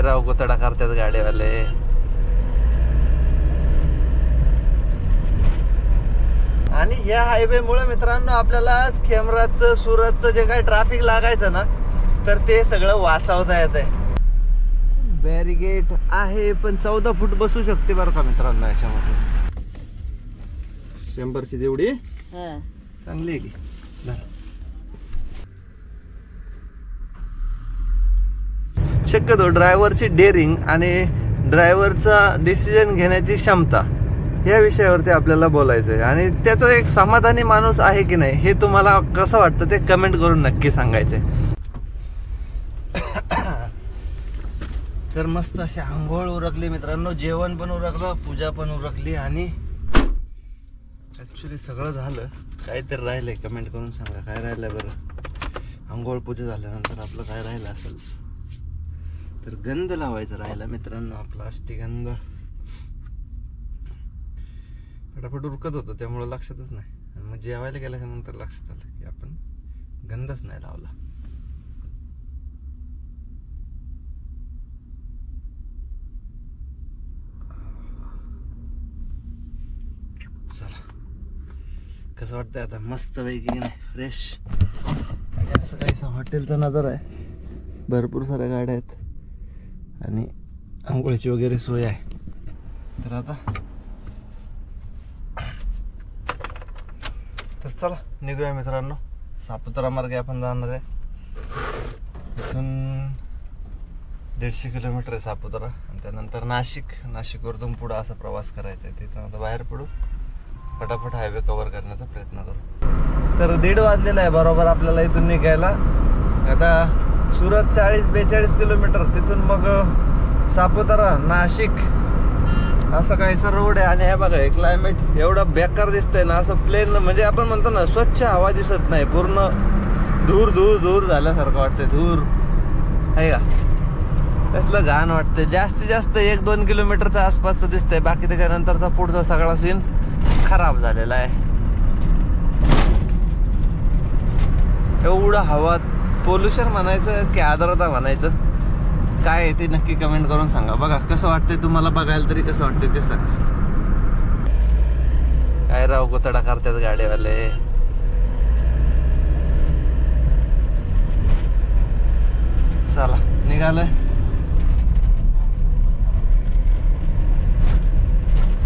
काय राव गोतडा करतात गाडीवाले. आणि या हायवे मुळे मित्रांनो आपल्याला खेमराजचं सुरतचं जे काही ट्रॅफिक लागायचं ना तर ते सगळं वाचवता येत आहे बॅरिगेट आहे पण चौदा फूट बसू शकते बरं का मित्रांनो याच्यामध्ये. शंभरची हा. चांगली आहे की? शक्यतो ड्रायव्हरची डेअरिंग आणि ड्रायव्हरचा डिसिजन घेण्याची क्षमता या विषयावरती आपल्याला बोलायचं आहे आणि त्याचा एक समाधानी माणूस आहे की नाही हे तुम्हाला कसं वाटतं ते कमेंट करून नक्की सांगायचे तर मस्त अशी आंघोळ उरकली मित्रांनो जेवण पण उरकलं पूजा पण उरकली आणि ॲक्च्युली सगळं झालं. काहीतरी राहिलंय कमेंट करून सांगा. काय राहिलंय बरं? आंघोळ पूजा झाल्यानंतर आपलं काय राहिलं असेल? तर गंध लावायचा राहिला मित्रांनो आपला अष्टीगंध. फटाफट उरकत होतं त्यामुळं लक्षातच नाही. आणि मग जेवायला गेल्याच्यानंतर लक्षात आलं की आपण गंधच नाही लावला. चला. कसं वाटतंय आता? मस्त पैकी नाही? फ्रेश असं काही हॉटेलचा नजर आहे. भरपूर साऱ्या गाड्या आहेत. आणि आंघोळीची वगैरे सोय आहे. तर आता तर चला निघूया मित्रांनो. सापुतारा मार्गे आपण जाणार आहे. इथून दीडशे किलोमीटर आहे सापुतारा. आणि त्यानंतर नाशिक नाशिकवरतून पुढं असा प्रवास करायचा आहे. तिथून आता बाहेर पडू. फटाफट हायवे कव्हर करण्याचा प्रयत्न करू. तर दीड वाजलेला आहे बरोबर आपल्याला इथून निघायला. आता सुरत चाळीस बेचाळीस किलोमीटर तिथून मग सापुतारा नाशिक. असं काहीसा रोड आहे आणि हे बघा हे क्लायमेट एवढं बेकार दिसतंय ना असं प्लेन म्हणजे आपण म्हणतो ना स्वच्छ हवा दिसत नाही पूर्ण धूर धूर धूर झाल्यासारखं वाटतंय धूर. आहे का? कसलं घाण वाटतंय. जास्तीत जास्त एक दोन किलोमीटरच्या आसपासचं दिसतंय. बाकी त्याच्यानंतरचा पुढचा सगळा सीन खराब झालेला आहे. एवढं हवा पोल्युशन म्हणायचं की आर्द्रता म्हणायचं? काय आहे ते नक्की कमेंट करून सांगा. बघा कसं वाटतंय तुम्हाला बघायला तरी कसं वाटतंय ते सांगा. काय राव गोतडा करतात गाडीवाले? चला निघालोय.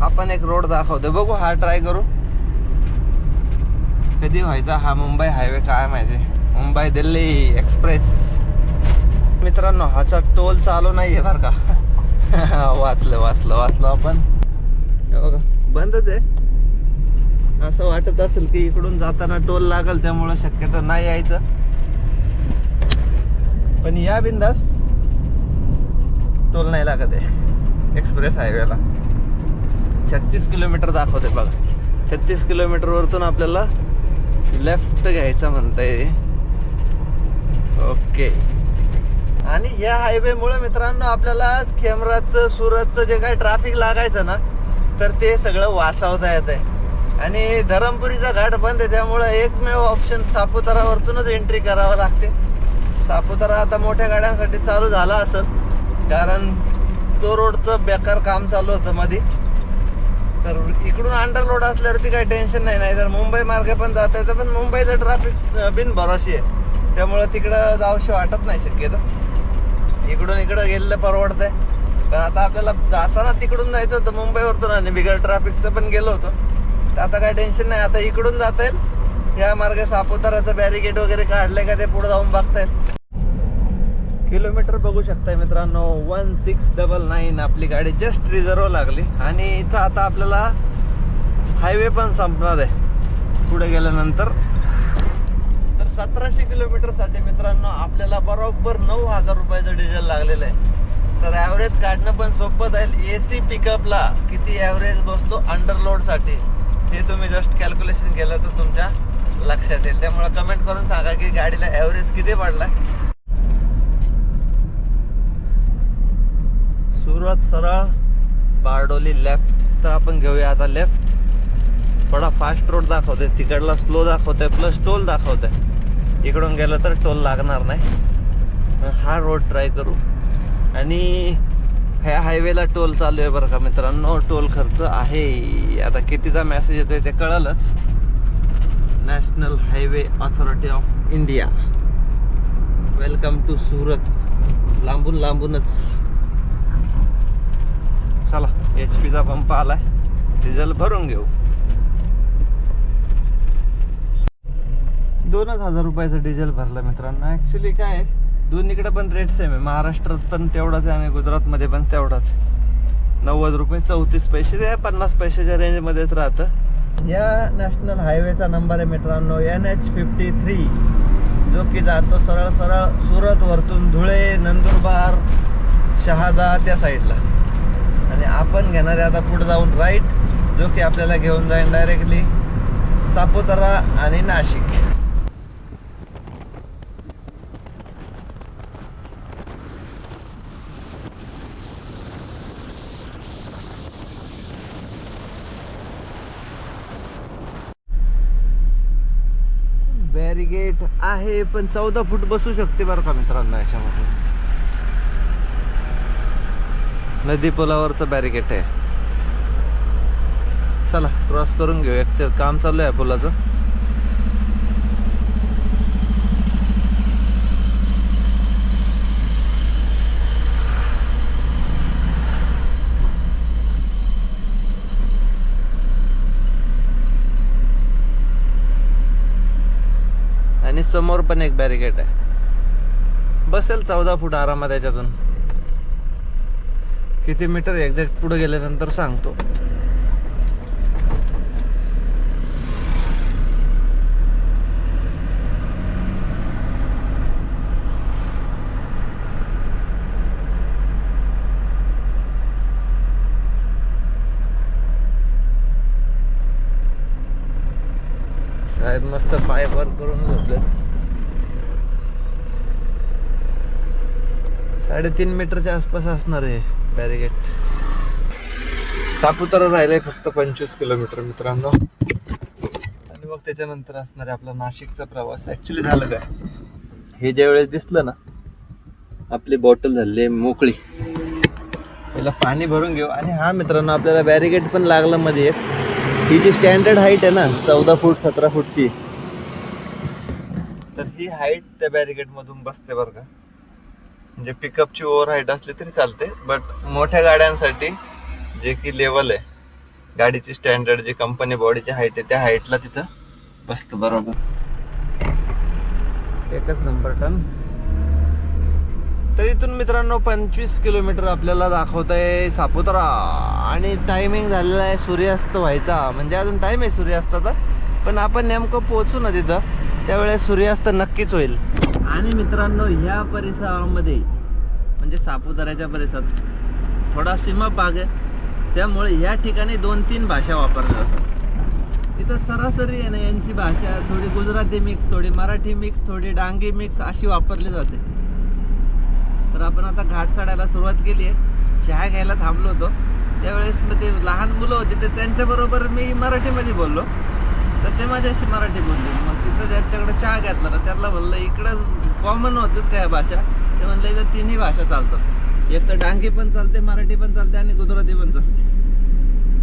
आपण एक रोड दाखवतोय. बघू हा ट्राय करू. कधी व्हायचा हा मुंबई हायवे काय माहिती? मुंबई दिल्ली एक्सप्रेस. मित्रांनो हाचा टोल चालू नाहीये बर का. वाचलं वाचलं वाचलं आपण. बघा बंदच आहे. असं वाटत असेल की इकडून जाताना टोल लागल त्यामुळं शक्यतो नाही यायचं. पण या बिंदास टोल नाही लागत आहे. एक्सप्रेस हायवेला. छत्तीस किलोमीटर दाखवते बघा. छत्तीस किलोमीटरवरतून आपल्याला लेफ्ट घ्यायचं म्हणताय. ओके. आणि या हायवे मुळे मित्रांनो आपल्याला खेमराजचं सुरतचं जे काही ट्रॅफिक लागायचं ना तर ते सगळं वाचवता येत आहे आणि धरमपुरीचा घाट बंद आहे त्यामुळं एकमेव ऑप्शन सापुतारावरतूनच एंट्री करावं लागते. सापुतारा आता मोठ्या गाड्यांसाठी चालू झाला असेल कारण तो रोडचं बेकार काम चालू होतं मध्ये तर इकडून अंडर रोड असल्यावरती काही टेन्शन नाही नाही तर मुंबई मार्गे पण जाता येतं पण मुंबईचं ट्रॅफिक बिन भरोशी आहे. त्यामुळं तिकडं जाऊशी वाटत नाही शक्यतो. इकडून इकडं गेलेलं परवडतंय. पण आता आपल्याला जाताना तिकडून जायचं होतं मुंबईवरतून आणि बिगर ट्रॅफिकचं पण गेलो होतो. तर आता काय टेन्शन नाही आता इकडून जाता येईल. या मार्गे सापुताराचं बॅरिकेड वगैरे काढलंय का ते पुढे जाऊन बघता येईल. किलोमीटर बघू शकताय मित्रांनो वन सिक्स डबल नाईन आपली गाडी जस्ट रिझर्व लागली. आणि इथं आता आपल्याला हायवे पण संपणार आहे. पुढे गेल्यानंतर. सतराशे किलोमीटरसाठी मित्रांनो आपल्याला बरोबर नऊ हजार रुपयाचं डिझेल लागलेलं आहे. तर ॲव्हरेज काढणं पण सोपं जाईल. ए सी पिकअपला किती ॲव्हरेज बसतो अंडरलोडसाठी हे तुम्ही जस्ट कॅल्क्युलेशन केलं तर तुमच्या लक्षात येईल. त्यामुळे कमेंट करून सांगा की गाडीला ॲव्हरेज किती पडला? सुरत सरळ बारडोली लेफ्ट तर आपण घेऊया आता लेफ्ट थोडा फास्ट रोड दाखवते तिकडला स्लो दाखवते प्लस टोल दाखवते इकडून गेलं तर टोल लागणार नाही. हा रोड ट्राय करू. आणि ह्या हायवेला टोल चालू आहे बरं का मित्रांनो. टोल खर्च आहे. आता कितीचा मॅसेज येतोय ते कळलंच. National highway authority of India welcome to Surat लांबून लांबूनच. चला एच पीचा पंप आलाय. डिझेल भरून घेऊ. दोनच हजार रुपयाचं डिझेल भरलं मित्रांनो. ऍक्च्युली काय आहे, दोन्हीकडे पण रेट सेम आहे. महाराष्ट्रात पण तेवढाच आहे आणि गुजरातमध्ये पण तेवढाच नव्वद रुपये चौतीस पैसे ते पन्नास पैशाच्या रेंजमध्येच राहतं. या नॅशनल हायवेचा नंबर आहे मित्रांनो एन एच फिफ्टी थ्री जो की जातो सरळ सरळ सुरत वरतून धुळे नंदुरबार शहादा त्या साईडला आणि आपण घेणारे आता पुढे जाऊन राईट जो की आपल्याला घेऊन जाईल डायरेक्टली सापुतारा आणि नाशिक. गेट आहे पण चौदा फूट बसू शकते बरं का मित्रांनो याच्यामध्ये. नदी पुलावरचं बॅरिकेट आहे. चला क्रॉस करून घेऊ. एक काम चालू आहे पुलाचं आणि समोर पण एक बॅरिकेड आहे. बसेल चौदा फूट आरामात याच्यातून. किती मीटर एक्झॅक्ट पुढे गेल्यानंतर सांगतो. साहेब मस्त पाय वर करून झोपले साडेतीन मीटरच्या आसपास असणार आहे बॅरिगेट. सापुतारा राहिलंय फक्त पंचवीस किलोमीटर मित्रांनो. आणि मग त्याच्यानंतर असणार आहे आपला नाशिकचा प्रवास. ऍक्च्युली झालं काय? हे ज्या वेळेस दिसलं ना आपली बॉटल झाली आहे मोकळी. त्याला पाणी भरून घेऊ. आणि हा मित्रांनो आपल्याला बॅरिगेट पण लागलं मध्ये. ही जी स्टँडर्ड हाईट आहे ना चौदा फूट सतरा फूटची. तर ही हाईट त्या बॅरिगेट मधून बसते बरं का. म्हणजे पिकअपची ओव्हर हाईट असली तरी चालते बट मोठ्या गाड्यांसाठी जे की लेवल आहे गाडीची स्टँडर्ड जी कंपनी बॉडीची हाईट आहे त्या हाईटला तिथं बसतं बरोबर. एकच नंबर टन. तर इथून मित्रांनो पंचवीस किलोमीटर आपल्याला दाखवत आहे सापुतारा. आणि टायमिंग झालेला आहे सूर्यास्त व्हायचा. म्हणजे अजून टाइम आहे सूर्यास्ताचा पण आपण नेमकं पोहोचू ना तिथं त्यावेळेस सूर्यास्त नक्कीच होईल. आणि मित्रांनो ह्या परिसरामध्ये म्हणजे सापुताऱ्याच्या परिसरात थोडा सीमा भाग आहे. त्यामुळे या ठिकाणी दोन तीन भाषा वापरल्या जातात. इथं सरासरी आहे ना यांची भाषा थोडी गुजराती मिक्स थोडी मराठी मिक्स थोडी डांगी मिक्स अशी वापरली जाते. तर आपण आता घाट चढायला सुरुवात केली आहे. चहा घ्यायला थांबलो होतो. त्यावेळेस मग ते लहान मुलं होते तर त्यांच्याबरोबर मी मराठीमध्ये बोललो. तर ते माझ्याशी मराठी बोलले. मग तिथं ज्याच्याकडे चहा घेतला तर त्याला म्हणलं इकडं कॉमन होतं त्या भाषा. ते म्हणलं इथं तिन्ही भाषा चालतात. एक तर डांगी पण चालते मराठी पण चालते आणि गुजराती पण चालते.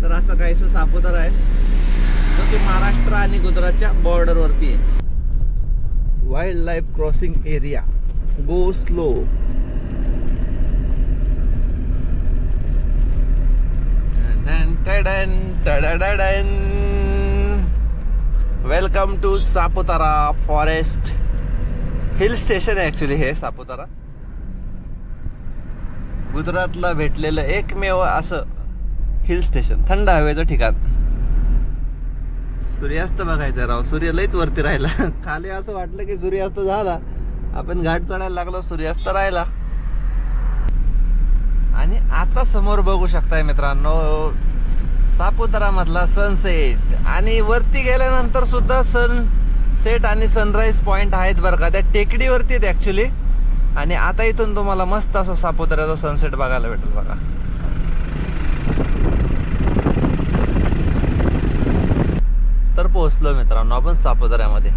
तर असं काहीसं सापुतार आहे. जो की महाराष्ट्र आणि गुजरातच्या बॉर्डरवरती आहे. Wild life crossing area go slow welcome to Saputara forest hill station आहे ॲक्च्युली हे सापुतारा गुजरातला भेटलेलं एकमेव असं हिल स्टेशन थंड हवेचं ठिकाण. सूर्यास्त बघायचा राव सूर्य लईच वरती राहिला. खाली असं वाटलं की सूर्यास्त झाला. आपण घाट चढायला लागलो सूर्यास्त राहिला. आणि आता समोर बघू शकताय मित्रांनो सापुतारा मधला सनसेट आणि वरती गेल्यानंतर सुद्धा सन सेट आणि सनराईज पॉईंट आहेत बरं का. त्या टेकडीवरती आहेत ॲक्च्युली आणि आता इथून तुम्हाला मस्त असं सापुताऱ्याचा सनसेट बघायला भेटेल बघा. तर पोहोचलो मित्रांनो आपण सापुताऱ्यामध्ये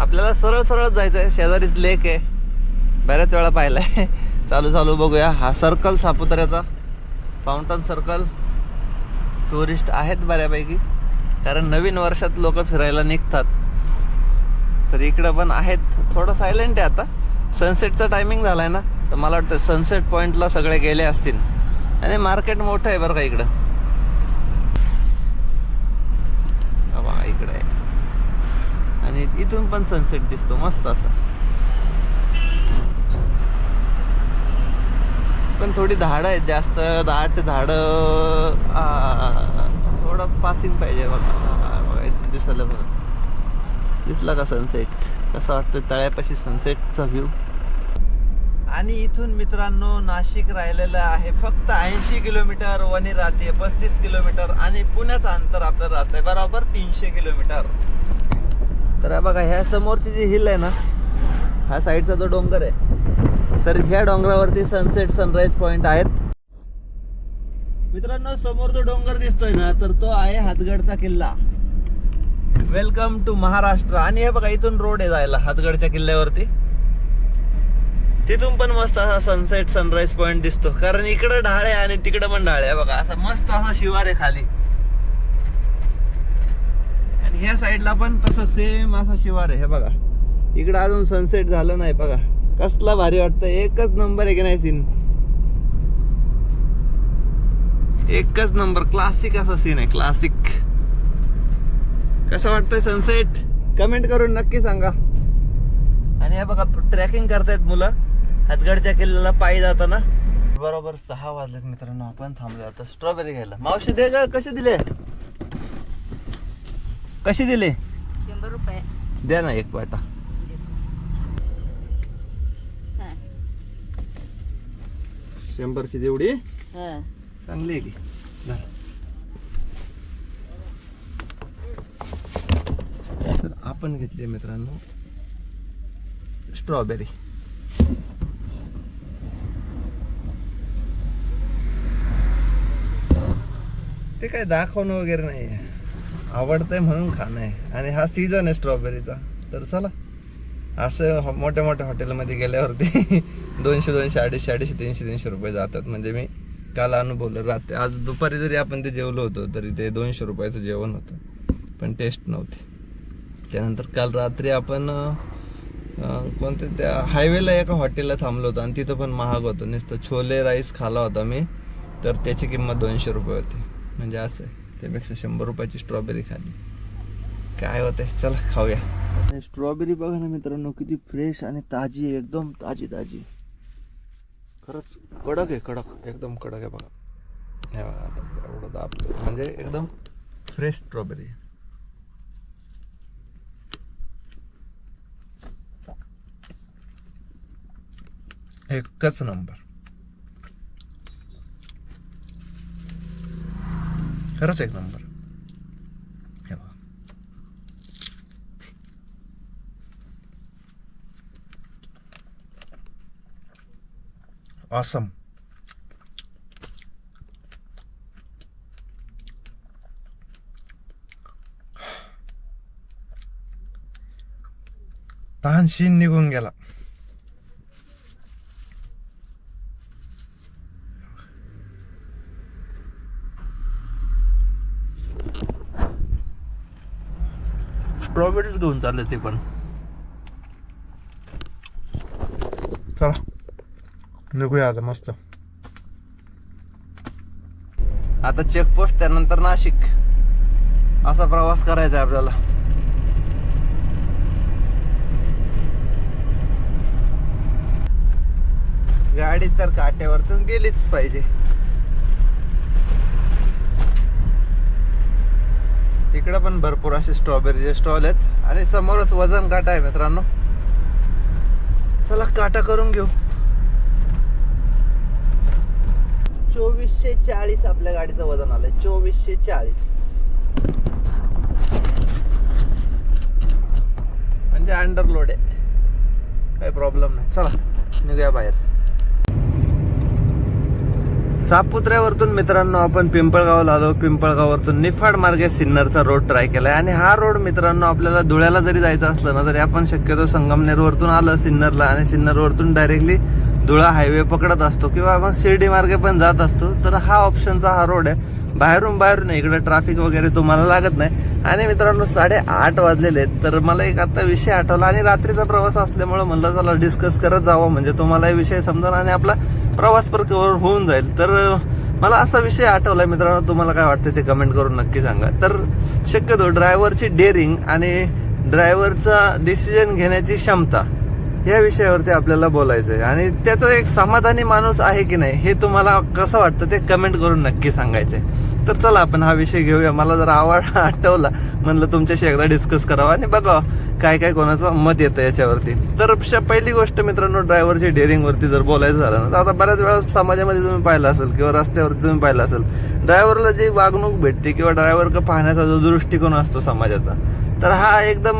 आपल्याला सरळ सरळ जायचं आहे शेजारीच लेक आहे. बऱ्याच वेळा पाहिलाय. चालू चालू बघूया. हा सर्कल सापुतऱ्याचा. फाउंटन सर्कल टुरिस्ट आहेत बऱ्यापैकी. कारण नवीन वर्षात लोक फिरायला निघतात. तर इकडं पण आहेत. थोडं सायलेंट आहे आता. सनसेटचा टायमिंग झाला आहे ना. तर मला वाटतं सनसेट पॉईंटला सगळे गेले असतील. आणि मार्केट मोठं आहे बरं का इकडं. हा इकडं आहे. आणि इथून पण सनसेट दिसतो. मस्त असा. पण थोडी झाडं आहेत जास्त दाट झाडं थोडं पासिंग पाहिजे बघा. बघायचं दिसायला बघा. दिसला का सनसेट कसं वाटतं तळ्यापाशी सनसेटचा व्ह्यू आणि इथून मित्रांनो नाशिक राहिलेलं आहे फक्त ऐंशी किलोमीटर वणी राहते पस्तीस किलोमीटर आणि पुण्याचं अंतर आपलं राहतंय बरोबर तीनशे किलोमीटर. तर बघा ह्या समोरची जी हिल आहे ना ह्या साईडचा जो डोंगर आहे तर ह्या डोंगरावरती सनसेट सनराईज पॉइंट आहेत. मित्रांनो समोर जो डोंगर दिसतोय ना तर तो आहे हातगडचा किल्ला. Welcome to Maharashtra. आणि हे बघा इथून रोड आहे जायला हातगडच्या किल्ल्यावरती. तिथून पण मस्त असा सनसेट सनराईज पॉइंट दिसतो. कारण इकडं ढाळ आहे आणि तिकडं पण ढाळ आहे. बघा असा मस्त असा शिवार आहे खाली. आणि ह्या साईडला पण तसं सेम असा शिवार आहे. हे बघा. इकडं अजून सनसेट झालं नाही बघा. कसला भारी वाटतं. एकच नंबर आहे की नाही सीन? एकच नंबर क्लासिक असा सीन आहे क्लासिक कसं वाटतंय सनसेट कमेंट करून नक्की सांगा. आणि हे बघा ट्रॅकिंग करतायत मुलं. हातगडच्या किल्ल्याला पायी जाताना. बरोबर सहा वाजलेत मित्रांनो आपण थांबलो. आता स्ट्रॉबेरी घ्यायला. मावशी दे ग कसे दिले? कशी दिले? शंभर रुपये. द्या ना एक वाटा. शंभरची तेवढी हा. चांगली आहे की. तर आपण घेतली मित्रांनो स्ट्रॉबेरी. ते काय दाखवणं वगैरे नाही आवडतंय म्हणून खाणं आहे. आणि हा सीझन आहे स्ट्रॉबेरीचा तर चला. असं हो- मोठ्या मोठ्या हॉटेलमध्ये गेल्यावरती दोनशे दोनशे अडीचशे अडीचशे तीनशे तीनशे रुपये जातात. म्हणजे मी काल अनुभवलं रात्री. आज दुपारी जरी आपण ते जेवलो होतो तरी ते दोनशे रुपयाचं जेवण होतं. पण टेस्ट नव्हती. त्यानंतर काल रात्री आपण कोणते त्या हायवेला एका हॉटेलला थांबलो होतो आणि तिथं पण महाग होतं. नुसतं छोले राईस खाला होता मी तर त्याची किंमत दोनशे रुपये होती. म्हणजे असं आहे. त्यापेक्षा शंभर रुपयाची स्ट्रॉबेरी खाली काय होतंय? चला खाऊया. स्ट्रॉबेरी बघा ना मित्रांनो किती फ्रेश आणि ताजी आहे एकदम ताजी ताजी. खरंच कडक आहे कडक. एकदम कडक आहे बघा. हे बघा आता एवढं दाबतो म्हणजे एकदम फ्रेश स्ट्रॉबेरी एकच नंबर खरंच एक नंबर awesome. तहान शीन निघून गेला. स्ट्रॉबेरीज घेऊन चालले ते पण. चला. निघूया आता मस्त. आता चेकपोस्ट त्यानंतर नाशिक. असा प्रवास करायचा आहे आपल्याला. गाडी तर काट्यावरतून गेलीच पाहिजे. इकडे पण भरपूर असे स्ट्रॉबेरीचे स्टॉल आहेत. आणि समोरच वजन काटा आहे मित्रांनो. चला काटा करून घेऊ. चोवीसशे चाळीस आपल्या गाडीचं वजन आलंय. चोवीसशे चाळीस म्हणजे अंडरलोड आहे. काही प्रॉब्लेम नाही. चला निघूया बाहेर. सापुत्र्यावरतून मित्रांनो आपण पिंपळगावला आलो. पिंपळगाववरतून निफाड मार्गे सिन्नरचा रोड ट्राय केलाय. आणि हा रोड मित्रांनो आपल्याला धुळ्याला जरी जायचं असलं ना तरी आपण शक्यतो संगमनेरवरतून आलं सिन्नरला. आणि सिन्नरवरतून डायरेक्टली धुळा हायवे पकडत असतो किंवा मग शिर्डी मार्गे पण जात असतो तर हा ऑप्शनचा हा रोड आहे. बाहेरून बाहेरून इकडे ट्रॅफिक वगैरे तुम्हाला लागत नाही. आणि मित्रांनो साडेआठ वाजलेले आहेत. तर मला एक आता विषय आठवला आणि रात्रीचा प्रवास असल्यामुळे म्हणलं चला डिस्कस करत जावं. म्हणजे तुम्हाला हे विषय समजा आणि आपला प्रवास पण होऊन जाईल. तर मला असा विषय आठवला मित्रांनो. तुम्हाला काय वाटतं ते कमेंट करून नक्की सांगा. तर शक्यतो ड्रायव्हरची डेअरिंग आणि ड्रायव्हरचा डिसिजन घेण्याची क्षमता या विषयावरती आपल्याला बोलायचं आहे आणि त्याचा एक समाधानी माणूस आहे की नाही हे तुम्हाला कसं वाटतं ते कमेंट करून नक्की सांगायचंय. तर चला आपण हा विषय घेऊया. मला जर आवड आठवला. म्हणलं तुमच्याशी एकदा डिस्कस करावा आणि बघा काय काय कोणाचं मत येतं याच्यावरती. तर पहिली गोष्ट मित्रांनो ड्रायव्हरची डेअरिंग वरती जर बोलायचं झालं ना तर आता बऱ्याच वेळा समाजामध्ये तुम्ही पाहिलं असेल किंवा रस्त्यावरती तुम्ही पाहिलं असेल ड्रायव्हरला जी वागणूक भेटते किंवा ड्रायव्हर पाहण्याचा जो दृष्टिकोन असतो समाजाचा तर हा एकदम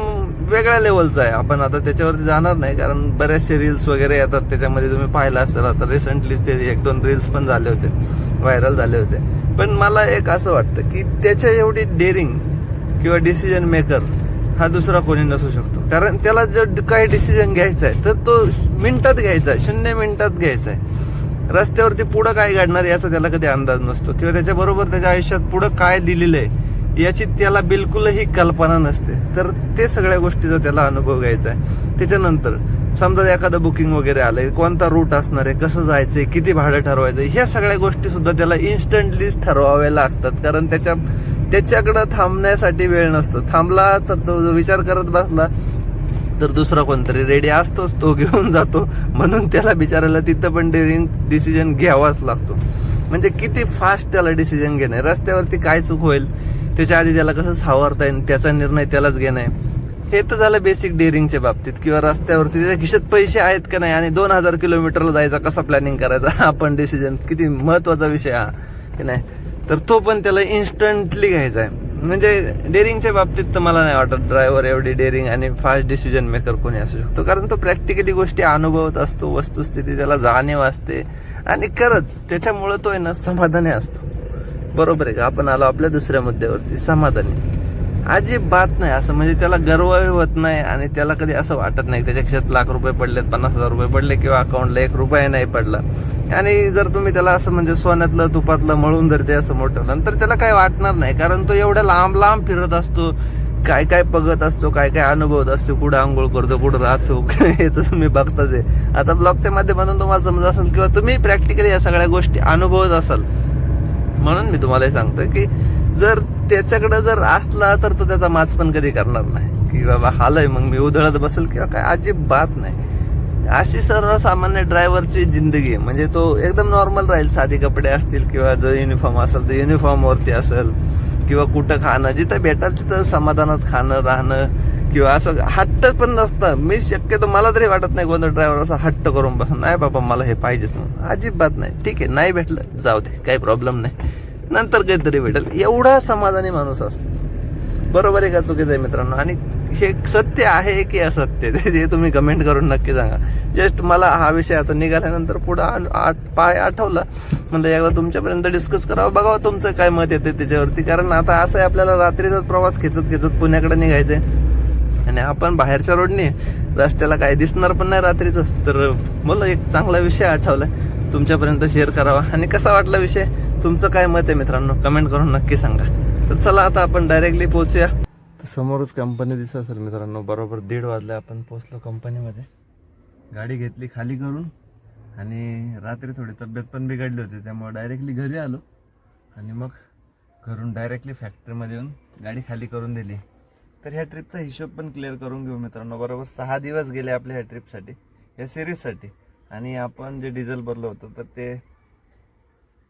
वेगळ्या लेवलचा आहे. आपण आता त्याच्यावरती जाणार नाही कारण बऱ्याचशे रील्स वगैरे येतात. त्याच्यामध्ये तुम्ही पाहिला असेल आता रिसेंटली ते एक दोन रील्स पण झाले होते व्हायरल झाले होते. पण मला एक असं वाटतं की त्याच्या एवढी डेअरिंग किंवा डिसिजन मेकर हा दुसरा कोणी नसू शकतो. कारण त्याला जर काही डिसिजन घ्यायचा आहे तर तो मिनिटात घ्यायचा आहे शून्य मिनिटात घ्यायचा आहे. रस्त्यावरती पुढं काय घडणार याचा त्याला कधी अंदाज नसतो. किंवा त्याच्याबरोबर त्याच्या आयुष्यात पुढं काय दिलेलं आहे याची त्याला बिलकुलही कल्पना नसते. तर ते सगळ्या गोष्टीचा त्याला अनुभव घ्यायचा आहे. त्याच्यानंतर समजा एखादं बुकिंग वगैरे आलंय कोणता रूट असणार आहे कसं जायचंय किती भाडं ठरवायचं ह्या सगळ्या गोष्टी सुद्धा त्याला इन्स्टंटलीच ठरवाव्या लागतात. कारण त्याच्या त्याच्याकडं थांबण्यासाठी वेळ नसतो. थांबला तर तो जो विचार करत बसला तर दुसरा कोणतरी रेडी असतोच तो घेऊन जातो. म्हणून त्याला बिचारायला तिथं पण डेरिंग डिसिजन घ्यावाच लागतो. म्हणजे किती फास्ट त्याला डिसिजन घेणे रस्त्यावरती काय चूक होईल? त्याच्या आधी त्याला कसं सावरता येईल त्याचा निर्णय त्यालाच घेणं आहे. हे तर झालं बेसिक डेअरिंगच्या बाबतीत किंवा रस्त्यावरती त्याच्या खिशात पैसे आहेत का नाही आणि दोन हजार किलोमीटरला जायचा कसा प्लॅनिंग करायचा? आपण डिसिजन किती महत्त्वाचा विषय हा की नाही? तर तो पण त्याला इन्स्टंटली घ्यायचा आहे. म्हणजे डेअरिंगच्या बाबतीत तर मला नाही वाटत ड्रायव्हर एवढी डेअरिंग आणि फास्ट डिसिजन मेकर कोणी असू शकतो. कारण तो प्रॅक्टिकली गोष्टी अनुभवत असतो वस्तुस्थिती त्याला जाणीव असते आणि खरंच त्याच्यामुळं तो आहे ना समाधानी असतो. बरोबर आहे का? आपण आलो आपल्या दुसऱ्या मुद्द्यावरती समाधानी. अजिबात नाही असं म्हणजे त्याला गर्वही होत नाही आणि त्याला कधी असं वाटत नाही त्याच्या लाख रुपये पडलेत पन्नास हजार रुपये पडले किंवा अकाउंटला एक रुपया नाही पडला. आणि जर तुम्ही त्याला असं म्हणजे सोन्यातलं तुपातलं मळून जर ते असं मोठं तर त्याला काही वाटणार नाही कारण तो एवढ्या लांब लांब फिरत असतो. काय काय बघत असतो काय काय अनुभवत असतो कुठं आंघोळ करतो कुठं राहतो हे तर तुम्ही बघताच आहे. आता ब्लॉगच्या माध्यमातून तुम्हाला समजत असेल किंवा तुम्ही प्रॅक्टिकली या सगळ्या गोष्टी अनुभवत असाल म्हणून मी तुम्हाला हे सांगतोय की जर त्याच्याकडं जर असला तर तो त्याचा माच पण कधी करणार नाही. की बाबा हालय मग मी उधळत बसेल किंवा काय? अजिबात नाही. अशी सर्वसामान्य ड्रायव्हरची जिंदगी म्हणजे तो एकदम नॉर्मल राहील. साधे कपडे असतील किंवा जो युनिफॉर्म असेल तर युनिफॉर्मवरती असेल किंवा कुठं खाणं जिथं भेटाल तिथं समाधानात खाणं राहणं किंवा असं हट्ट पण नसतं. मी शक्यतो मला तरी वाटत नाही कोणता ड्रायव्हर असं हट्ट करून बस नाही बाबा मला हे पाहिजेच म्हणून अजिबात नाही. ठीक आहे नाही भेटलं जाऊ दे काही प्रॉब्लेम नाही. नंतर काहीतरी भेटेल. एवढा समाधानी माणूस असतो. बरोबर आहे का चुकीचं आहे मित्रांनो? आणि हे सत्य आहे की असत्य? ते तुम्ही कमेंट करून नक्की सांगा. जस्ट मला हा विषय आता निघाल्यानंतर पुढं आठ पाय आठवला. म्हणलं एकदा तुमच्यापर्यंत डिस्कस करावं बघावं तुमचं काय मत येते त्याच्यावरती. कारण आता असं आहे आपल्याला रात्रीचाच प्रवास खेचत खेचत पुण्याकडे निघायचं आहे आणि आपण बाहेरच्या रोडने रस्त्याला काय दिसणार पण नाही रात्रीचं. तर मला एक चांगला विषय आठवला तुमच्यापर्यंत शेअर करावा. आणि कसा वाटला विषय? तुमचं काय मत आहे मित्रांनो? कमेंट करून नक्की सांगा. तर चला आता आपण डायरेक्टली पोहोचूया. तर समोरच कंपनी दिसत असेल मित्रांनो. बरोबर दीड वाजले आपण पोहोचलो कंपनीमध्ये गाडी घेतली खाली करून. आणि रात्री थोडी तब्येत पण बिघडली होती. त्यामुळे डायरेक्टली घरी आलो. आणि मग घरून डायरेक्टली फॅक्टरीमध्ये येऊन गाडी खाली करून दिली. तर ह्या ट्रिपचा हिशोब पण क्लिअर करून घेऊ मित्रांनो. बरोबर सहा दिवस गेले आपल्या ह्या ट्रिपसाठी या सिरीजसाठी आणि आपण जे डिझेल भरलं होतं तर ते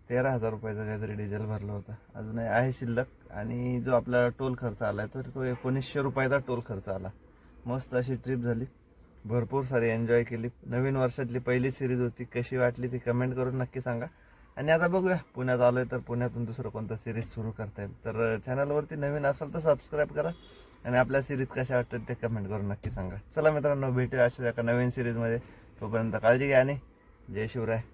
तेरा हजार रुपयाचं काहीतरी डिझेल भरलं होतं. अजूनही आहे शिल्लक. आणि जो आपला टोल खर्च आला तर तो एकोणीसशे रुपयाचा टोल खर्च आला. मस्त अशी ट्रिप झाली. भरपूर सारी एन्जॉय केली. नवीन वर्षातली पहिली सिरीज होती. कशी वाटली ती कमेंट करून नक्की सांगा. आणि आता बघूया पुण्यात आलो आहे तर पुण्यातून दुसरं कोणतं सिरीज सुरू करता येईल. तर चॅनलवरती नवीन असाल तर सबस्क्राईब करा. आणि आपल्या सिरीज कशा वाटतात ते कमेंट करून नक्की सांगा. चला मित्रांनो भेटूया अशा एका नवीन सिरीजमध्ये तोपर्यंत काळजी घ्या आणि जय शिवराय.